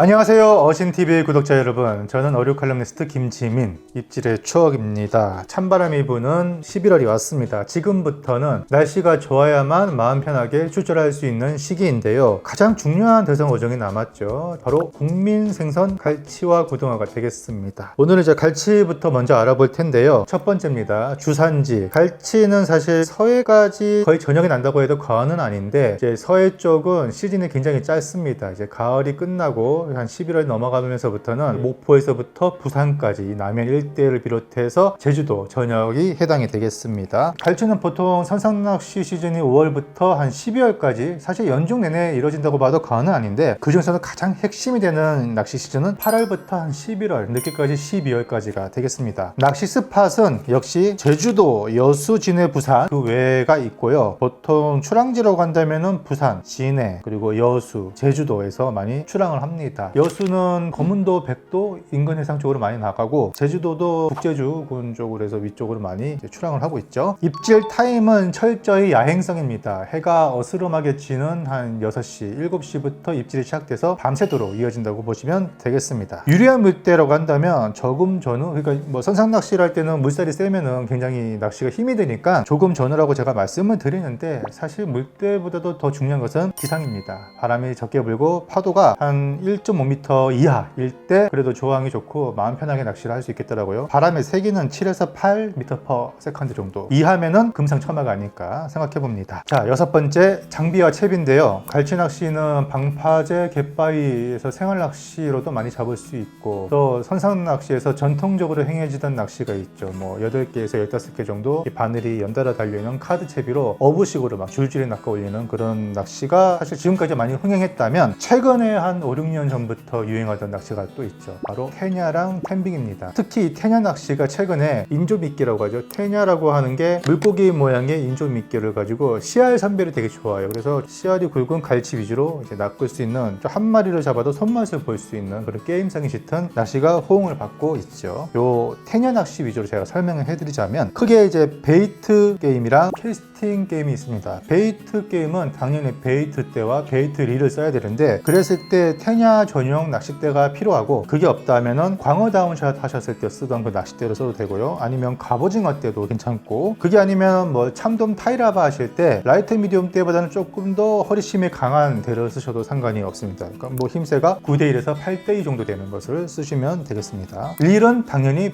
안녕하세요. 어신TV 구독자 여러분. 저는 어류 칼럼니스트 김지민 입질의 추억입니다. 찬바람이 부는 11월이 왔습니다. 지금부터는 날씨가 좋아야만 마음 편하게 출절할 수 있는 시기인데요. 가장 중요한 대상 어종이 남았죠. 바로 국민 생선 갈치와 고등어가 되겠습니다. 오늘은 이제 갈치부터 먼저 알아볼 텐데요. 첫 번째입니다. 주산지. 갈치는 사실 서해까지 거의 저녁에 난다고 해도 과언은 아닌데 이제 서해 쪽은 시즌이 굉장히 짧습니다. 이제 가을이 끝나고 한 11월 넘어가면서부터는 목포에서부터 부산까지 이 남해 일대를 비롯해서 제주도 전역이 해당이 되겠습니다. 갈치는 보통 선상낚시 시즌이 5월부터 한 12월까지 사실 연중 내내 이루어진다고 봐도 과언은 아닌데 그 중에서도 가장 핵심이 되는 낚시 시즌은 8월부터 한 11월 늦게까지 12월까지가 되겠습니다. 낚시 스팟은 역시 제주도, 여수, 진해, 부산 그 외가 있고요. 보통 출항지라고 한다면은 부산, 진해 그리고 여수, 제주도에서 많이 출항을 합니다. 여수는 검은도, 백도 인근 해상 쪽으로 많이 나가고 제주도도 북제주군 쪽으로 해서 위쪽으로 많이 출항을 하고 있죠. 입질 타임은 철저히 야행성입니다. 해가 어스름하게 지는 한 6시, 7시부터 입질이 시작돼서 밤새도록 이어진다고 보시면 되겠습니다. 유리한 물때라고 한다면 저금 전후, 그러니까 뭐 선상 낚시를 할 때는 물살이 세면은 굉장히 낚시가 힘이 드니까 조금 전후라고 제가 말씀을 드리는데 사실 물때보다도 더 중요한 것은 기상입니다. 바람이 적게 불고 파도가 한 1.5m 이하일 때 그래도 조항이 좋고 마음 편하게 낚시를 할 수 있겠더라고요. 바람의 세기는 7에서 8m/s 정도 이하면은 금상첨화가 아닐까 생각해 봅니다. 자 여섯 번째 장비와 채비인데요. 갈치 낚시는 방파제, 갯바위에서 생활 낚시로도 많이 잡을 수 있고 또 선상 낚시에서 전통적으로 행해지던 낚시가 있죠. 뭐 8개에서 15개 정도 이 바늘이 연달아 달려있는 카드 채비로 어부식으로 막 줄줄이 낚아 올리는 그런 낚시가 사실 지금까지 많이 흥행했다면 최근에 한 5, 6년 전부터 유행하던 낚시가 또 있죠. 바로 테냐랑 캠빙입니다. 특히 이 테냐 낚시가 최근에 인조미끼라고 하죠. 테냐라고 하는 게 물고기 모양의 인조미끼를 가지고 씨알 선별이 되게 좋아요. 그래서 씨알이 굵은 갈치 위주로 이제 낚을 수 있는 한 마리를 잡아도 손맛을 볼 수 있는 그런 게임성이 짙은 낚시가 호응을 받고 있죠. 요 테냐 낚시 위주로 제가 설명을 해드리자면 크게 이제 베이트 게임이랑 캐스팅 게임이 있습니다. 베이트 게임은 당연히 베이트 때와 베이트 릴을 써야 되는데 그랬을 때 테냐 전용 낚싯대가 필요하고 그게 없다면은 광어 다운샷 하셨을 때 쓰던 그 낚싯대로 써도 되고요. 아니면 갑오징어 때도 괜찮고 그게 아니면 뭐 참돔 타이라바 하실 때 라이트 미디움 때보다는 조금 더 허리심이 강한 대를 쓰셔도 상관이 없습니다. 그러니까 뭐 힘세가 9대 1에서 8대 2 정도 되는 것을 쓰시면 되겠습니다. 릴은 당연히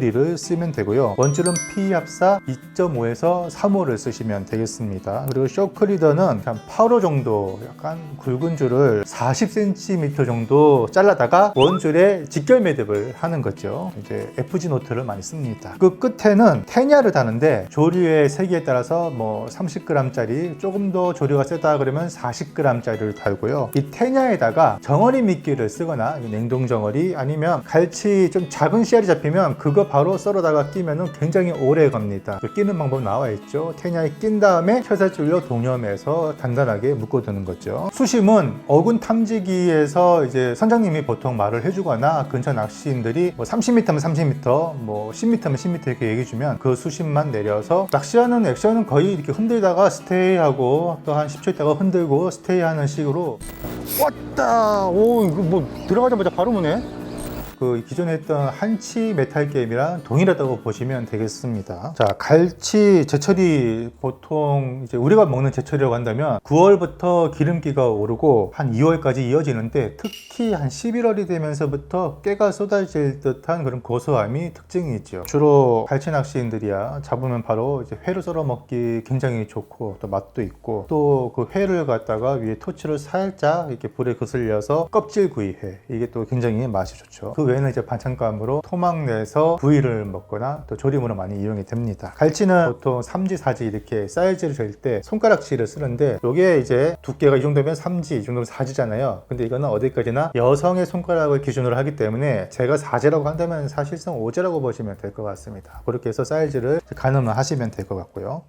릴을 쓰면 되고요. 원줄은 P합사 2.5에서 3호를 쓰시면 되겠습니다. 그리고 쇼크 리더는 한 8호 정도 약간 굵은 줄을 40cm 정도 잘라다가 원줄에 직결 매듭을 하는 거죠. 이제 FG 노트를 많이 씁니다. 그 끝에는 테냐를 다는데 조류의 세기에 따라서 뭐 30g짜리 조금 더 조류가 세다 그러면 40g짜리를 달고요. 이 테냐에다가 정어리 미끼를 쓰거나 냉동 정어리 아니면 갈치 좀 작은 씨알이 잡히면 그거 바로 썰어다가 끼면은 굉장히 오래 갑니다. 그 끼는 방법 나와 있죠. 테냐에 낀 다음에 혀살줄로 동염해서 단단하게 묶어두는 거죠. 수심은 어군 탐지기에서 이제 선장님이 보통 말을 해주거나 근처 낚시인들이 뭐 30m면 30m, 뭐 10m면 10m 이렇게 얘기해주면 그 수심만 내려서 낚시하는 액션은 거의 이렇게 흔들다가 스테이하고 또 한 10초 있다가 흔들고 스테이하는 식으로 왔다! 오, 이거 뭐 들어가자마자 바로 무네? 그 기존에 했던 한치 메탈 게임이랑 동일하다고 보시면 되겠습니다. 자, 갈치 제철이 보통 이제 우리가 먹는 제철이라고 한다면 9월부터 기름기가 오르고 한 2월까지 이어지는데 특히 한 11월이 되면서부터 깨가 쏟아질 듯한 그런 고소함이 특징이 있죠. 주로 갈치 낚시인들이야 잡으면 바로 이제 회로 썰어 먹기 굉장히 좋고 또 맛도 있고 또 그 회를 갖다가 위에 토치를 살짝 이렇게 불에 그슬려서 껍질 구이회 이게 또 굉장히 맛이 좋죠. 그 외에는 이제 반찬감으로 토막 내서 부위를 먹거나 또 조림으로 많이 이용이 됩니다. 갈치는 보통 3지, 4지 이렇게 사이즈를 잴 때 손가락질을 쓰는데 이게 이제 두께가 이 정도면 3지, 이 정도면 4지잖아요. 근데 이거는 어디까지나 여성의 손가락을 기준으로 하기 때문에 제가 4지라고 한다면 사실상 5지라고 보시면 될 것 같습니다. 그렇게 해서 사이즈를 가늠을 하시면 될 것 같고요.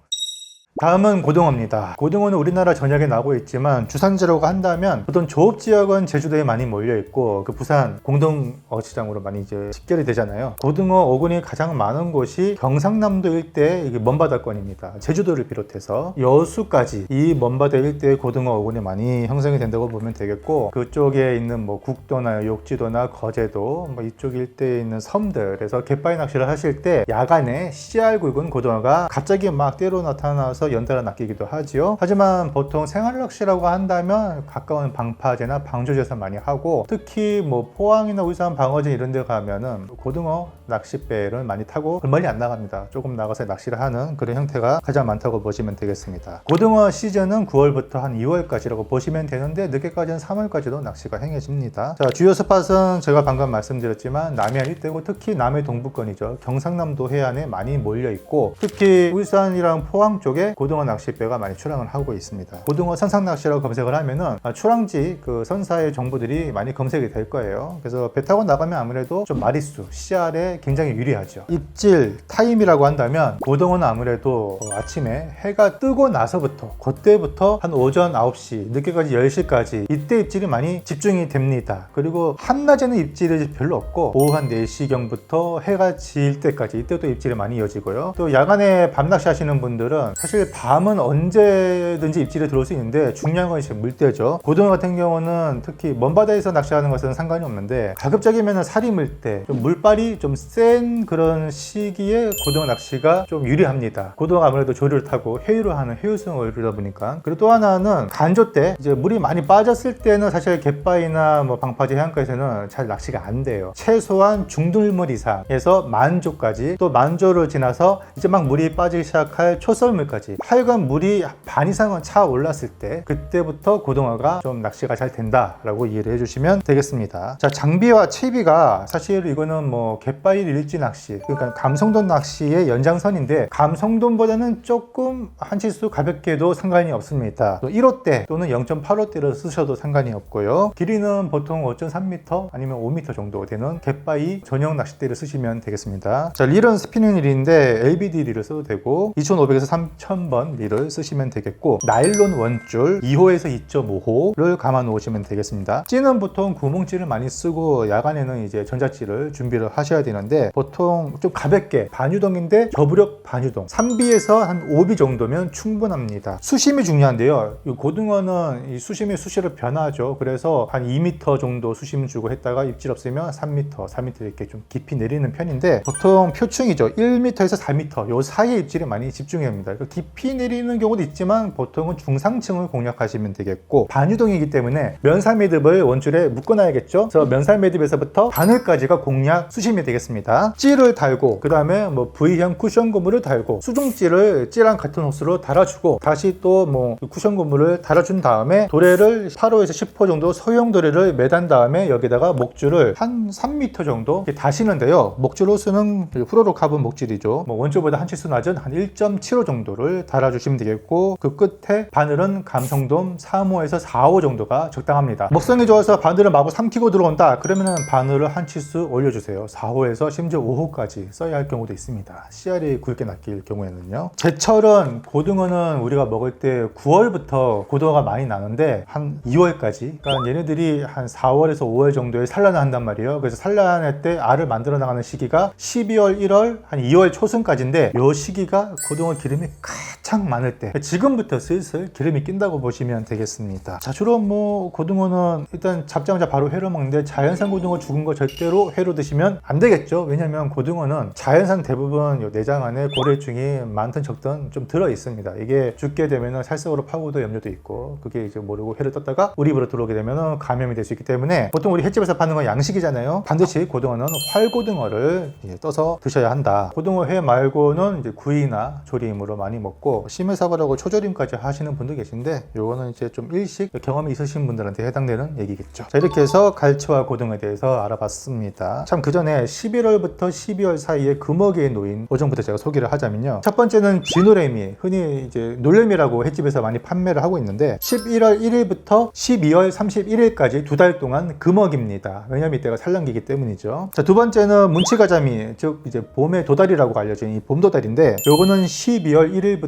다음은 고등어입니다. 고등어는 우리나라 전역에 나고 있지만 주산지라고 한다면 보통 조업 지역은 제주도에 많이 몰려 있고 그 부산 공동 어시장으로 많이 이제 집결이 되잖아요. 고등어 어군이 가장 많은 곳이 경상남도 일대 먼바다권입니다. 제주도를 비롯해서 여수까지 이 먼바다 일대의 고등어 어군이 많이 형성이 된다고 보면 되겠고 그쪽에 있는 뭐 국도나 욕지도나 거제도 뭐 이쪽 일대에 있는 섬들에서 갯바위 낚시를 하실 때 야간에 씨알 굵은 고등어가 갑자기 막 때로 나타나서 연달아 낚이기도 하지요. 하지만 보통 생활 낚시라고 한다면 가까운 방파제나 방조제에서 많이 하고 특히 뭐 포항이나 울산 방어제 이런 데 가면은 고등어 낚싯배를 많이 타고 멀리 안 나갑니다. 조금 나가서 낚시를 하는 그런 형태가 가장 많다고 보시면 되겠습니다. 고등어 시즌은 9월부터 한 2월까지라고 보시면 되는데 늦게까지는 3월까지도 낚시가 행해집니다. 자, 주요 스팟은 제가 방금 말씀드렸지만 남해안 일대고 특히 남해 동부권이죠. 경상남도 해안에 많이 몰려 있고 특히 울산이랑 포항 쪽에 고등어 낚싯배가 많이 출항을 하고 있습니다. 고등어 선상 낚시라고 검색을 하면은 아, 출항지 그 선사의 정보들이 많이 검색이 될 거예요. 그래서 배 타고 나가면 아무래도 좀 마리수, CR에 굉장히 유리하죠. 입질 타임이라고 한다면 고등어는 아무래도 어, 아침에 해가 뜨고 나서부터 그때부터 한 오전 9시 늦게까지 10시까지 이때 입질이 많이 집중이 됩니다. 그리고 한낮에는 입질이 별로 없고 오후 한 4시경부터 해가 질 때까지 이때도 입질이 많이 이어지고요. 또 야간에 밤 낚시 하시는 분들은 사실 밤은 언제든지 입질이 들어올 수 있는데 중요한 건 이제 물때죠. 고등어 같은 경우는 특히 먼 바다에서 낚시하는 것은 상관이 없는데 가급적이면 살이 물때 좀 물발이 좀 센 그런 시기에 고등어 낚시가 좀 유리합니다. 고등어가 아무래도 조류를 타고 해유를 하는 해유성을 이루다 보니까 그리고 또 하나는 간조 때 이제 물이 많이 빠졌을 때는 사실 갯바위나 뭐 방파제 해안가에서는 잘 낚시가 안 돼요. 최소한 중들물 이상에서 만조까지 또 만조를 지나서 이제 막 물이 빠지기 시작할 초설물까지 하여간 물이 반 이상은 차 올랐을 때 그때부터 고등어가 좀 낚시가 잘 된다라고 이해를 해주시면 되겠습니다. 자 장비와 채비가 사실 이거는 뭐 갯바위 일지 낚시 그러니까 감성돔 낚시의 연장선인데 감성돔보다는 조금 한 치수 가볍게도 상관이 없습니다. 또 1호대 또는 0.85대를 쓰셔도 상관이 없고요. 길이는 보통 5.3m 아니면 5m 정도 되는 갯바위 전용 낚싯대를 쓰시면 되겠습니다. 자 릴은 스피닝 릴인데 LBD 릴을 써도 되고 2500에서 3000번 릴을 쓰시면 되겠고 나일론 원줄 2호에서 2.5호를 감아 놓으시면 되겠습니다. 찌는 보통 구멍찌를 많이 쓰고 야간에는 이제 전자찌를 준비를 하셔야 되는데 보통 좀 가볍게 반유동인데 저부력 반유동 3비에서 한 5비 정도면 충분합니다. 수심이 중요한데요. 이 고등어는 이 수심이 수시로 변하죠. 그래서 한 2m 정도 수심 주고 했다가 입질 없으면 3m, 4m 이렇게 좀 깊이 내리는 편인데 보통 표층이죠. 1m에서 4m 요 사이에 입질이 많이 집중해야 합니다. 그러 깊이 내리는 경우도 있지만 보통은 중상층을 공략하시면 되겠고 반유동이기 때문에 면살 매듭을 원줄에 묶어놔야겠죠. 그래서 면살 매듭에서부터 바늘까지가 공략 수심이 되겠습니다. 찌를 달고 그 다음에 뭐 V형 쿠션 고무를 달고 수중찌를 찌랑 같은 호스로 달아주고 다시 또 뭐 쿠션 고무를 달아준 다음에 도래를 8호에서 10호 정도 소형 도래를 매단 다음에 여기다가 목줄을 한 3m 정도 이렇게 다시는데요. 목줄 호수는 프로로 카본 목줄이죠. 뭐 원줄보다 한 치수 낮은 한 1.75 정도를 달아주시면 되겠고 그 끝에 바늘은 감성돔 3호에서 4호 정도가 적당합니다. 먹성이 좋아서 바늘을 마구 삼키고 들어온다. 그러면은 바늘을 한 치수 올려주세요. 4호에서 심지어 5호까지 써야 할 경우도 있습니다. 씨알이 굵게 낚일 경우에는요. 제철은 고등어는 우리가 먹을 때 9월부터 고등어가 많이 나는데 한 2월까지. 그러니까 얘네들이 한 4월에서 5월 정도에 산란을 한단 말이에요. 그래서 산란할 때 알을 만들어 나가는 시기가 12월, 1월, 한 2월 초순까지인데 이 시기가 고등어 기름이 가장 많을 때 지금부터 슬슬 기름이 낀다고 보시면 되겠습니다. 자 주로 뭐 고등어는 일단 잡자마자 바로 회로 먹는데 자연산 고등어 죽은 거 절대로 회로 드시면 안 되겠죠. 왜냐면 고등어는 자연산 대부분 요 내장 안에 고래충이 많든 적든 좀 들어 있습니다. 이게 죽게 되면은 살색으로 파고도 염려도 있고 그게 이제 모르고 회를 떴다가 우리 입으로 들어오게 되면은 감염이 될 수 있기 때문에 보통 우리 횟집에서 파는 건 양식이잖아요. 반드시 고등어는 활고등어를 떠서 드셔야 한다. 고등어 회 말고는 이제 구이나 조림으로 많이 먹고 심해사과라고 초조림까지 하시는 분도 계신데 요거는 이제 좀 일식 경험이 있으신 분들한테 해당되는 얘기겠죠. 자 이렇게 해서 갈치와 고등어에 대해서 알아봤습니다. 참 그 전에 11월부터 12월 사이에 금어기에 놓인 오정부터 제가 소개를 하자면요. 첫 번째는 진노래미 흔히 이제 놀래미라고 횟집에서 많이 판매를 하고 있는데 11월 1일부터 12월 31일까지 두 달 동안 금어기입니다. 왜냐면 이때가 산란기이기 때문이죠. 자 두 번째는 문치가자미 즉 이제 봄의 도다리라고 알려진 이 봄도다리인데 요거는 12월 12일부터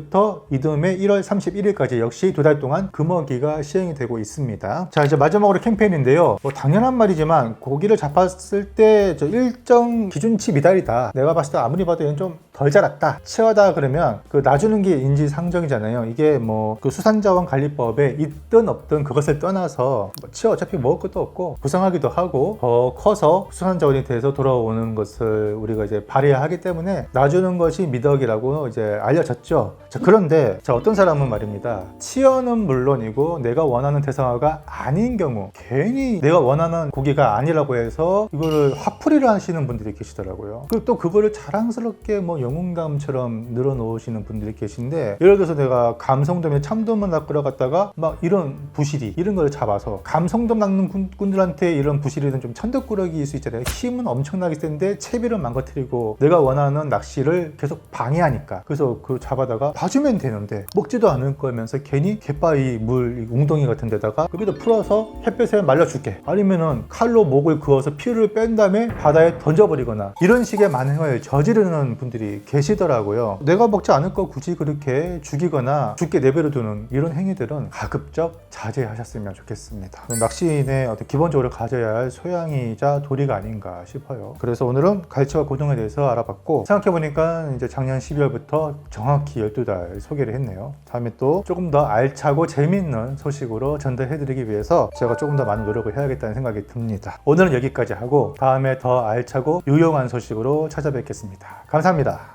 이듬해 1월 31일까지 역시 두 달 동안 금어기가 시행이 되고 있습니다. 자 이제 마지막으로 캠페인인데요. 뭐 당연한 말이지만 고기를 잡았을 때 저 일정 기준치 미달이다. 내가 봤을 때 아무리 봐도 얘는 좀 덜 자랐다. 치하다 그러면 그 놔주는 게 인지상정이잖아요. 이게 뭐 그 수산자원 관리법에 있든 없든 그것을 떠나서 뭐 치아 어차피 먹을 것도 없고 부상하기도 하고 더 커서 수산자원이 돼서 돌아오는 것을 우리가 이제 발휘하기 때문에 놔주는 것이 미덕이라고 이제 알려졌죠. 자, 그런데 자, 어떤 사람은 말입니다. 치어는 물론이고 내가 원하는 대상어가 아닌 경우 괜히 내가 원하는 고기가 아니라고 해서 이거를 화풀이를 하시는 분들이 계시더라고요. 그리고 또 그거를 자랑스럽게 뭐 영웅감처럼 늘어놓으시는 분들이 계신데 예를 들어서 내가 감성돔에 참돔을 낚으러 갔다가 막 이런 부시리 이런 걸 잡아서 감성돔 낚는 군- 꾼들한테 이런 부시리는 좀 천덕꾸러기일 수 있잖아요. 힘은 엄청나게 센데 채비를 망가뜨리고 내가 원하는 낚시를 계속 방해하니까 그래서 그 잡아다가 봐주면 되는데 먹지도 않을 거면서 괜히 갯바위 물이 웅덩이 같은 데다가 여기다 풀어서 햇볕에 말려줄게 아니면은 칼로 목을 그어서 피를 뺀 다음에 바다에 던져버리거나 이런 식의 만행을 저지르는 분들이 계시더라고요. 내가 먹지 않을 거 굳이 그렇게 죽이거나 죽게 내버려두는 이런 행위들은 가급적 자제하셨으면 좋겠습니다. 낚시인의 어떤 기본적으로 가져야 할 소양이자 도리가 아닌가 싶어요. 그래서 오늘은 갈치와 고등어에 대해서 알아봤고 생각해보니까 이제 작년 12월부터 정확히 12달 소개를 했네요. 다음에 또 조금 더 알차고 재밌는 소식으로 전달해드리기 위해서 제가 조금 더 많은 노력을 해야겠다는 생각이 듭니다. 오늘은 여기까지 하고 다음에 더 알차고 유용한 소식으로 찾아뵙겠습니다. 감사합니다